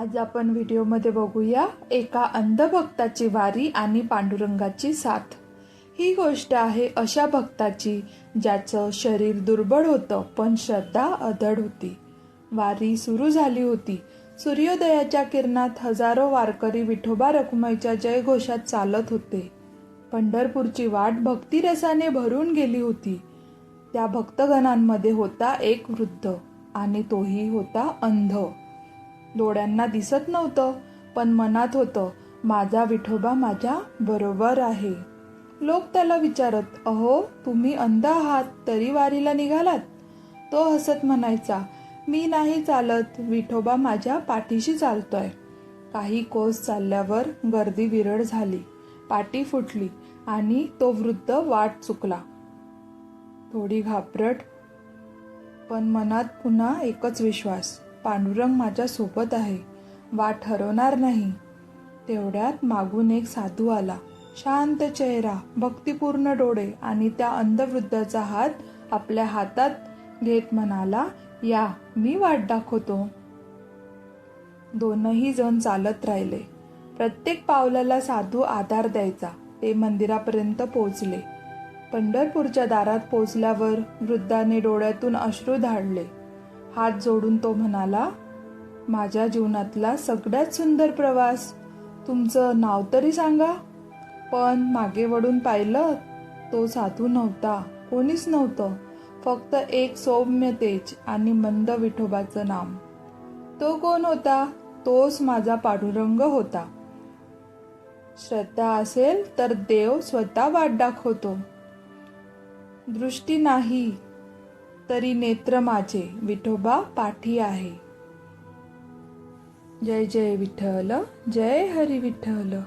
आज आपण व्हिडिओमध्ये बघूया एका अंधभक्ताची वारी आणि पांडुरंगाची साथ. ही गोष्ट आहे अशा भक्ताची ज्याचं शरीर दुर्बळ होतं पण श्रद्धा अधड होती. वारी सुरू झाली होती. सूर्योदयाच्या किरणात हजारो वारकरी विठोबा रखुमाईच्या जयघोषात चालत होते. पंढरपूरची वाट भक्तिरसाने भरून गेली होती. त्या भक्तगणांमध्ये होता एक वृद्ध आणि तोही होता अंध. डोळ्यांना दिसत नव्हतं पण मनात होतं माझा विठोबा माझ्या बरोबर आहे. लोक त्याला विचारत अहो तुम्ही अंध आहात तरी वारीला निघालात? तो हसत म्हणायचा मी नाही चालत विठोबा माझ्या पाठीशी चालतोय. काही कोस चालल्यावर गर्दी विरळ झाली पाठी फुटली आणि तो वृद्ध वाट चुकला. थोडी घाबरट पण मनात पुन्हा एकच विश्वास. पांडुरंग माझ्या सोबत आहे. वाट हरवणार नाही. तेवढ्यात मागून एक साधू आला. शांत चेहरा भक्तिपूर्ण डोळे आणि त्या अंधवृद्धाचा हात आपल्या हातात घेत म्हणाला या मी वाट दाखवतो. दोनही जण चालत राहिले. प्रत्येक पावलाला साधू आधार द्यायचा. ते मंदिरापर्यंत पोहोचले. पंढरपूरच्या दारात पोचल्यावर वृद्धाने डोळ्यातून अश्रू धाडले. हात जोडून तो म्हणाला माझ्या जीवनातला सगळ्यात सुंदर प्रवास तुमचं नाव तरी सांगा. पण मागे वळून पाहिलं तो साधू नव्हता कोणीच नव्हतं. फक्त एक सौम्य तेज आणि मंद विठोबाचं नाम. तो कोण होता? तोच माझा पाडुरंग होता. श्रद्धा असेल तर देव स्वतः वाट दाखवतो. दृष्टी नाही तरी नेत्र माझे विठोबा पाठी आहे. जय जय विठ्ठल जय हरी विठ्ठल.